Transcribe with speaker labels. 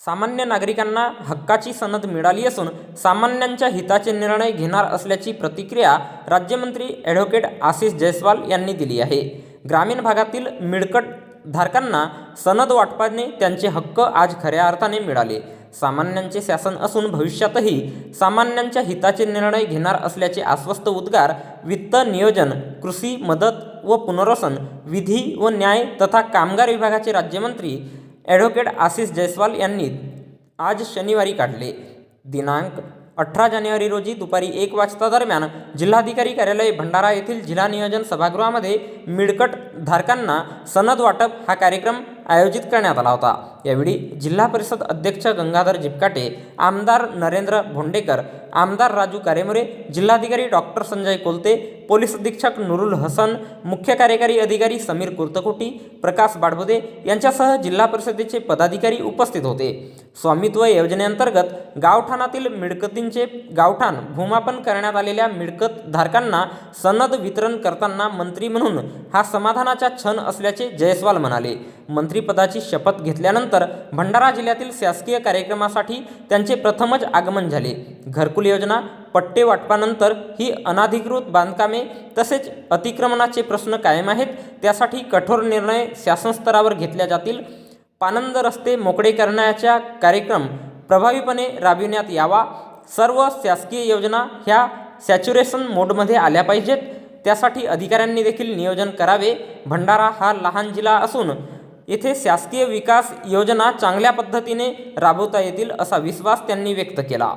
Speaker 1: सामान्य नागरिकांना हक्काची सनद मिळाली असून सामान्यांच्या हिताचे निर्णय घेणार असल्याची प्रतिक्रिया राज्यमंत्री ॲडव्होकेट आशिष जयस्वाल यांनी दिली आहे. ग्रामीण भागातील मिळकट धारकांना सनद वाटपाने त्यांचे हक्क आज खऱ्या अर्थाने मिळाले. सामान्यांचे शासन असून भविष्यातही सामान्यांच्या हिताचे निर्णय घेणार असल्याचे आश्वस्त उद्गार वित्त नियोजन कृषी मदत व पुनर्वसन विधी व न्याय तथा कामगार विभागाचे राज्यमंत्री ॲडव्होकेट आशिष जयस्वाल यांनी आज शनिवारी काढले. दिनांक अठरा जानेवारी रोजी दुपारी एक वाजता दरम्यान जिल्हाधिकारी कार्यालय भंडारा येथील जिल्हा नियोजन सभागृहामध्ये मिळकत धारकांना सनद वाटप हा कार्यक्रम आयोजित करण्यात आला होता. यावेळी जिल्हा परिषद अध्यक्ष गंगाधर जिपकाटे आमदार नरेंद्र भोंडेकर आमदार राजू कारेमोरे जिल्हाधिकारी डॉक्टर संजय कोलते पोलीस अधीक्षक नुरुल हसन मुख्य कार्यकारी अधिकारी समीर कुर्तकोटी प्रकाश बाडबोदे यांच्यासह जिल्हा परिषदेचे पदाधिकारी उपस्थित होते. स्वामित्व योजनेअंतर्गत गावठाणातील मिळकतींचे गावठाण भूमापन करण्यात आलेल्या मिळकत धारकांना सनद वितरण करताना मंत्री म्हणून हा समाधानाचा क्षण असल्याचे जयस्वाल म्हणाले. मंत्रिपदाची शपथ घेतल्यानंतर भंडारा जिल्ह्यातील शासकीय कार्यक्रमासाठी त्यांचे प्रथमच आगमन झाले. घरकुल योजना पट्टे वाटपानंतर ही अनाधिकृत बांधकामे तसेच अतिक्रमणाचे प्रश्न कायम आहेत त्यासाठी कठोर निर्णय शासनस्तरावर घेतल्या जातील. पानंद रस्ते मोकळे करण्याचा कार्यक्रम प्रभावीपणे राबविण्यात यावा. सर्व शासकीय योजना ह्या सॅच्युरेशन मोडमध्ये आल्या पाहिजेत. त्यासाठी अधिकाऱ्यांनी देखील नियोजन करावे. भंडारा हा लहान जिल्हा असून येथे शासकीय विकास योजना चांगल्या पद्धतीने राबवता येतील असा विश्वास त्यांनी व्यक्त केला.